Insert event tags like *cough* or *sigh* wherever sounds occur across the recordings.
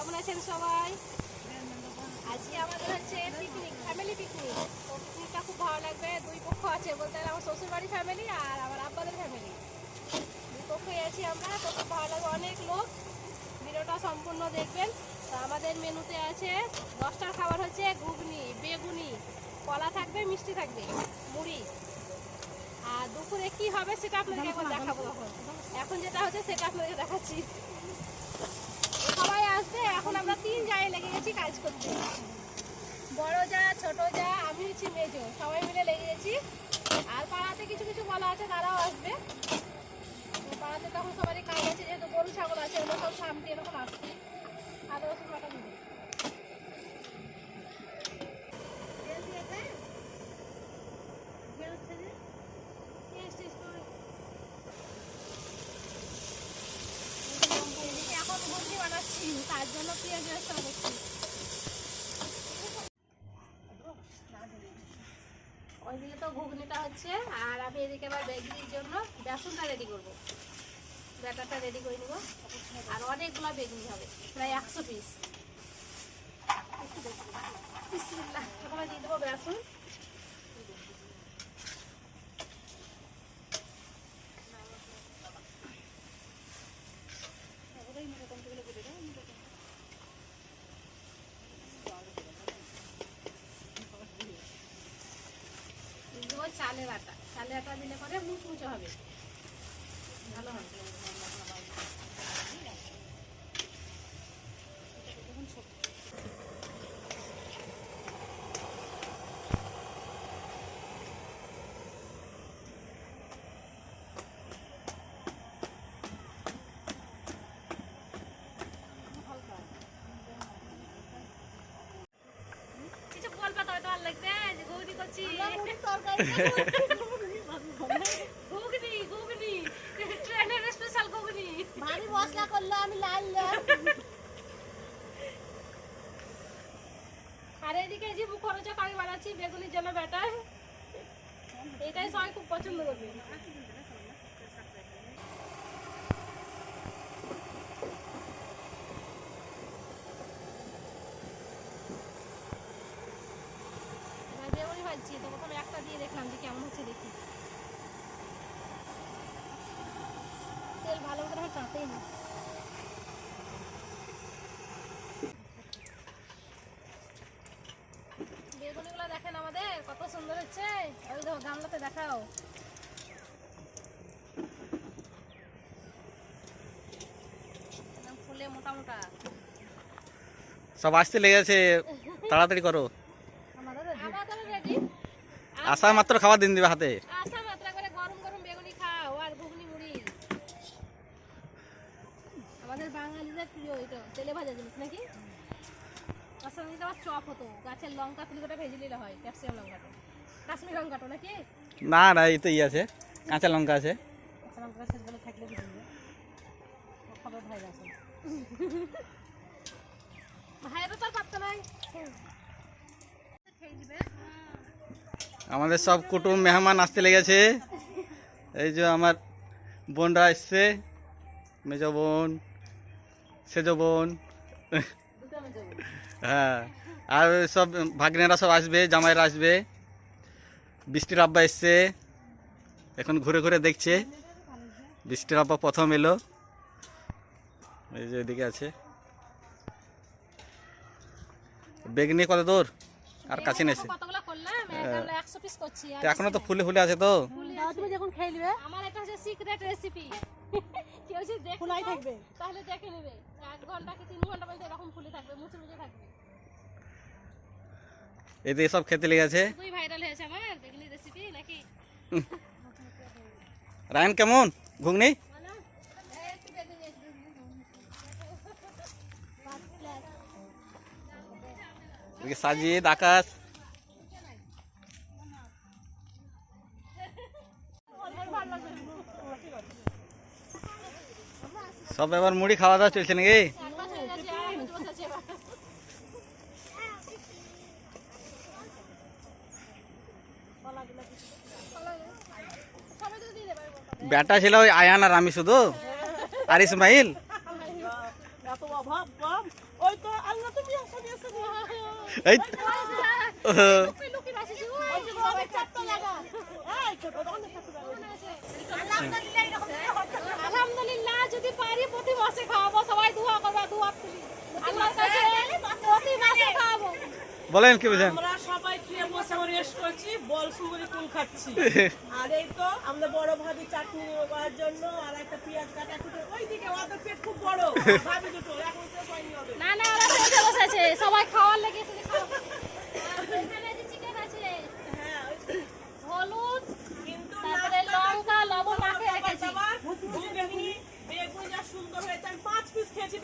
কেমন আছেন সবাই? আজকে আমাদের হচ্ছে পিকনিক ফ্যামিলি পিকনিক তো পিকনিকটা খুব ভালো লাগবে। দুই পক্ষ আছে বলতে গেলে আমার শ্বশুর বাড়ি ফ্যামিলি আর আমার আব্বাদের ফ্যামিলি দুই পক্ষই আছি আমরা, তো খুব ভালো লাগবে অনেক লোক। ভিডিওটা সম্পূর্ণ দেখবেন। তো আমাদের মেনুতে আছে দশটার খাবার হচ্ছে ঘুগনি, বেগুনি, কলা থাকবে, মিষ্টি থাকবে, মুড়ি। আর দুপুরে কি হবে সেটা আপনাদেরকে এখন দেখাবো। তখন এখন যেটা হচ্ছে সেটা আপনাদেরকে দেখাচ্ছি। সবাই এখন আমরা তিন জায়গায় লেগে গেছি কাজ করতে। বড় যা, ছোট যা, আমি হচ্ছি মেজো, সবাই মিলে লেগে গেছি। আর পাড়াতে কিছু কিছু বলা আছে, তারাও আসবে। পাড়াতে তখন সবারই কাজ আছে, যেহেতু গরু, ছাগল আছে, ওগুলো সব সামনে এরকম আসছে। আর রসুন বাটা দিবে তেল দিয়েছে? ঘি হচ্ছে যে? টেস্ট টেস্ট করে। এদিকে এখন ঘুগনি বানাচ্ছি তার জন্য পেঁয়াজ বেরেস্তা করছি ওইদিকে তো ঘুগনিটা হচ্ছে, আর আমি এদিকে আবার বেগনির জন্য বেসনটা রেডি করব। ব্যাটারটা রেডি করে নিব। আর অনেকগুলো বেগুনি হবে, প্রায় একশো পিস দিয়ে দেবো বেসন। দিয়ে বাটা সালে আটা দিলে পরে মুচমুচে হবে। ভালো হবে। কিছু বলবা তবে তো ভালো লাগবে যে ঘুগনি করছি ঘুগনি ঘুগনি ট্রেনের স্পেশাল ঘুগনি ভারী মশলা করল আমি আর এদিকে যে মুখরোচক আমি বানাচ্ছি বেগুনির জন্য ব্যাটার এটাই সবাই খুব পছন্দ করবে এবার বেগুনি ভাজছি তো প্রথমে একটা দিয়ে দেখলাম যে কেমন হচ্ছে দেখি তেল না বেগুনিগুলো দেখেন আমাদের কত সুন্দর হচ্ছে। ওই দেখো গামলাতে দেখাও। ফুলে মোটা মোটা। সব আসতে লেগেছে। তাড়াতাড়ি করো। আমাদের রেডি আসা মাত্র খাবার দিন দিবে হাতে। আসা মাত্র করে গরম গরম বেগুনি খাও আর ঘুগনি মুড়ি আমাদের বাঙালিদের তেলে ভাজা জিনিস নাকি? আসাম দিকে আবার চপ হতো। গাছের লঙ্কা তুলি করে ভেজে নিলে হয় ক্যাপসিকাম লঙ্কাটা। কাশ্মীর লঙ্কাটা নাকি? না না এই তো ই আছে কাঁচা লঙ্কা আছে। কাঁচা লঙ্কা গাছের থাকলে ভেজে খবর ভাই আছে ভাইয়েরও তো পাত্তা নাই। খেয়ে দিবে আমাদের সব কুটুম মেহমান আসতে লেগেছে। এই যে আমার বোনরা এসছে। মেজ বোন সেজ বোন। হ্যাঁ আর সব ভাগ্নেরা সব আসবে জামাইরা আসবে। বৃষ্টির আব্বা এসছে। এখন ঘুরে ঘুরে দেখছে। বৃষ্টির আব্বা প্রথম এলো। এই যে এদিকে আছে। বেগনি কত দূর? আর কাছে নেছে কতগুলো করলাম এক আমরা একশো পিস করছি আর এখনও তো ফুলে ফুলে আছে তো? তুমি যখন খেয়ে আমার এটা হচ্ছে সিক্রেট রেসিপি কেউ যদি দেখতে ফুলাই থাকবে। তাহলে দেখে নেবে। এক ঘণ্টা কি তিন ঘণ্টা পর্যন্ত এরকম ফুলে থাকবে মুচে মুচে থাকবে এদিকে সব খেতে লেগেছে। খুবই ভাইরাল হয়েছে আমার বেগুনি রেসিপি নাকি? রায়ন কেমন? ঘুগনি? সাজিদ আকাশ। সব এবার মুড়ি খাওয়া দাওয়া চলছে নাকি? ব্যাটা ছিল ওই আয়ান আর আমি শুধু। আর ইসমাইল? এই যদি পারি প্রতি মাসে খাওয়াবো। সবাই দোয়া করবা দোয়া তুলি আল্লাহর কাছে প্রতি মাসে খাওয়াবো। বলেন কি বুঝেন? আমরা সবাই খেয়ে বসে রেস্ট করছি বল সুন্দরী কুল খাচ্ছি। *laughs* আর এই তো আমাদের বড় ভাবি চাটনি করার জন্য আর একটা পেঁয়াজ কাটা কুটে ওইদিকে ওদের পেট খুব বড়। *laughs* ভাবি দুটো এখন তো হবে না না ওরা বসেছে। সবাই খাওয়ার লেগে এসে খাওয়াবো আর এখানে যে চিকেন আছে হ্যাঁ হলুদ কিন্তু তারপরে লঙ্কা লবণ মাখিয়ে রেখেছি। যা সুন্দর হয়েছে। আমি পাঁচ পিস খেয়েছি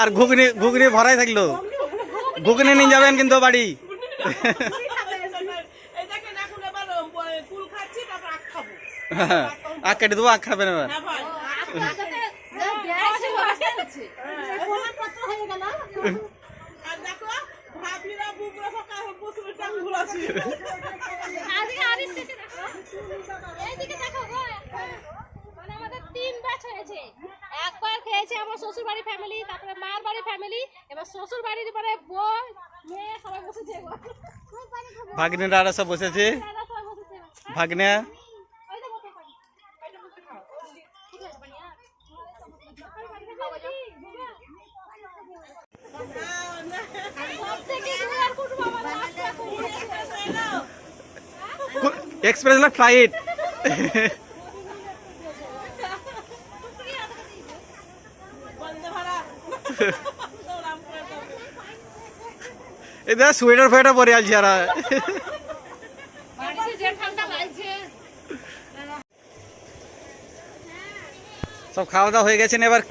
আর ঘুগনি ঘুগনি ভরাই থাকল। ঘুগনি নিয়ে যাবেন কিন্তু বাড়ি। আখ কেটে দেবো আখ খাবেন মানে আমাদের তিন হয়েছে। একবার খেয়েছে আমার শ্বশুর বাড়ি ফ্যামিলি তারপরে মার বাড়ি ফ্যামিলি এবার শ্বশুর বাড়ির পরে বউ মেয়ে সবাই বসেছে। ভাগ্নেরা আর সব বসেছে? দাদা ভাগ্নে? ওই যে বসে *laughs* পারি ঠিক আছে বানিয়া সব থেকে দূরের কুটুম আমার লাস্টটা কুটুম এক্সপ্রেস না ফ্লাইট বন্দে *laughs* এদের সোয়েটার ফোয়েটার পরে আছি আর সব খাওয়া দাওয়া হয়ে গেছেন এবার?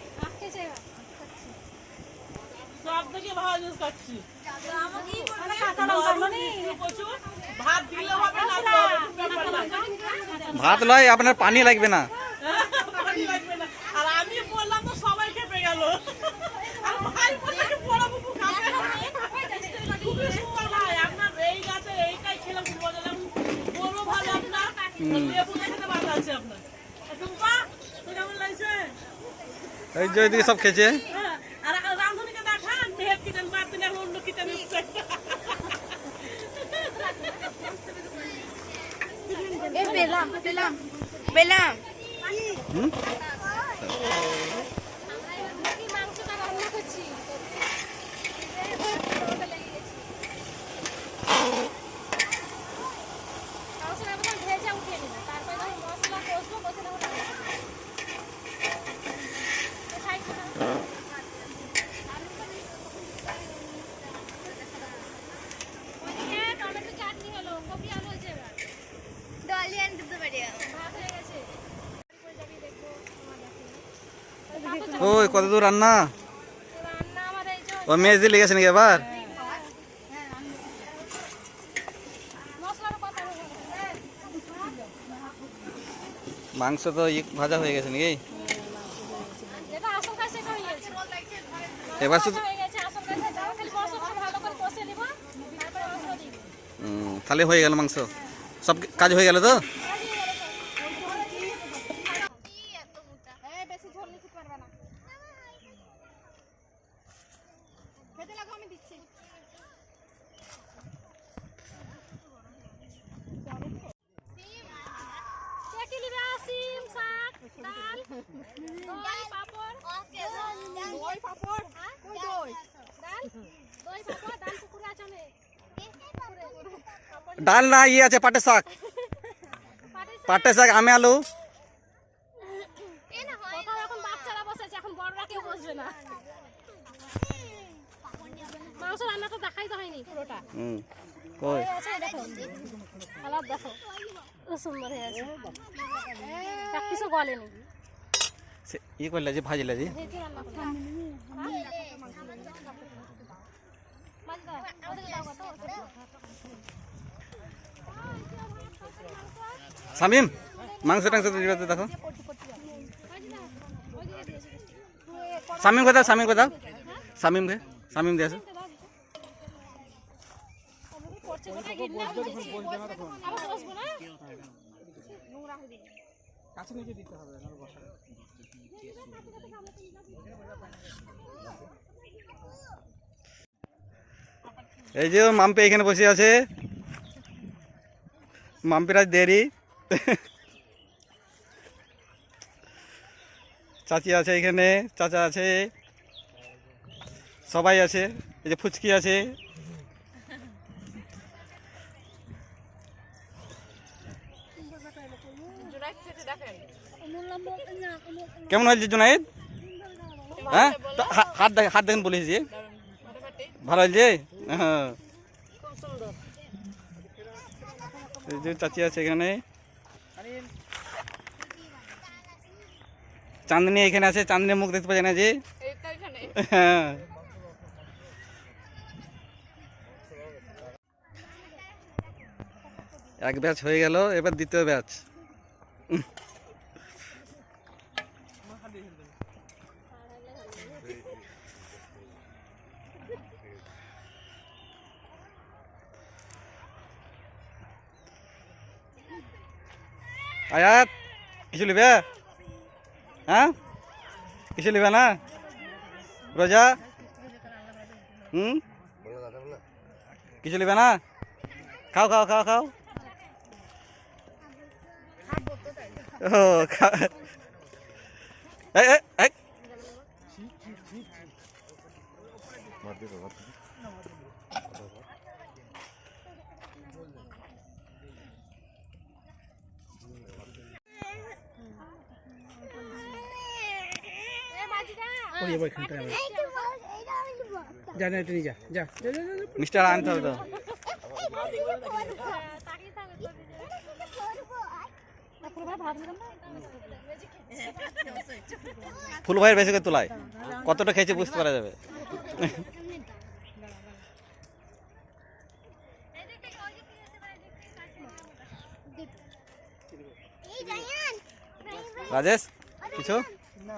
ভাত লয়, আপনার পানি লাগবে না। আর আমি বললাম গেল। আপনার এই গাছের এইটাই খেলাম খুব বড় ভালো আপনার লেবু ভালো আছে আপনার এই যে ওইদিকে সব খেয়েছে? আর রাঁধুনিকে দেখান মেহের কিচেন বাদ দিলে অন্য কিচেন পেলাম পেলাম পেলাম। হুম? আমরা এবার মুরগির মাংসটা রান্না করছি মাংসটা প্রথম ভেজে উঠিয়ে নিব তারপরে যখন মশলা কষবো কষে নেব রান্না করব। তো সাইড করে দাও। ওইদিকে টমেটো চাটনি হলো কপি আলু হয়েছে এবার ভাত হয়ে গেছে করে যাবি দেখব আমার দেখে ওই, কত দূর রান্না? ও মেজ দিয়ে লেগেছে নাকি এবার মাংস তো ভাজা হয়ে গেছে নাকি? এবার শুধু তাহলে হয়ে গেল মাংস। সব কাজ হয়ে গেল তো এই বেশি ঝোল নিতে পারবে না খেতে লাগো আমি দিচ্ছি চেকি নিবে সিম শাক ডাল দই পাপড় দই পাপড় কই দই ডাল দই পাপড় ডাল পুকুরে আছে অনেক পুকুরে, পুকুরে। পাঁপড় ডাল না ইয়ে আছে, পাটের শাক। পাটির শাক। আমি আলু। ই করলে যে ভাজলে যে। শামিম মাংস টাংস দেখো শামিম কোথাও শামিম কোথাও শামিম কে শামিম দিয়ে আসো পড়ছে কোথায়? গিয়ে নাম বলছি আবার বসবো না নোংরা এই যে মাম্পি এখানে বসে আছে। মাম্পির আজ দেরি। চাচি আছে এখানে, চাচা আছে। সবাই আছে, এই যে ফুচকি আছে। কেমন হয়েছে জুনাইদ? হ্যাঁ? হাত হাত দেখেন বলেছি ভালো হয়েছে? হ্যাঁ। এই যে চাচি আছে এখানে। চাঁদনি এখানে আছে চাঁদনি মুখ দেখতে পাচ্ছেন না যে? হ্যাঁ। এক ব্যাচ হয়ে গেল এবার দ্বিতীয় ব্যাচ। আয়াত কিছু লিবে? হ্যাঁ? কিছু লিবে না? রোজা? হুম? কিছু লিবে না? খাও খাও খাও খাও। ও খা- এই, এই, মাঝিটা যা না এটা যা যা। মিস্টার, আনতে হবে তো। ফুল ভাইয়ের বেশি করে তোলায়। কতটা খেয়েছে বুঝতে পারা যাবে। রাজেশ, কিছু? না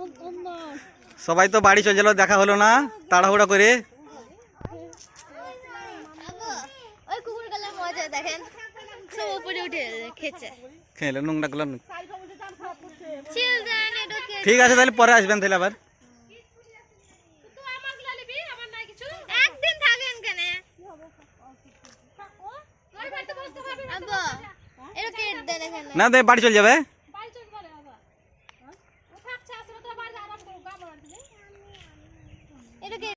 সবাই তো বাড়ি চলে গেল দেখা হলো না তাড়াহুড়া করে। খেলে নোংরা গুলো ঠিক আছে তাহলে পরে আসবেন তাহলে আবার। না দে বাড়ি চলে যাবে।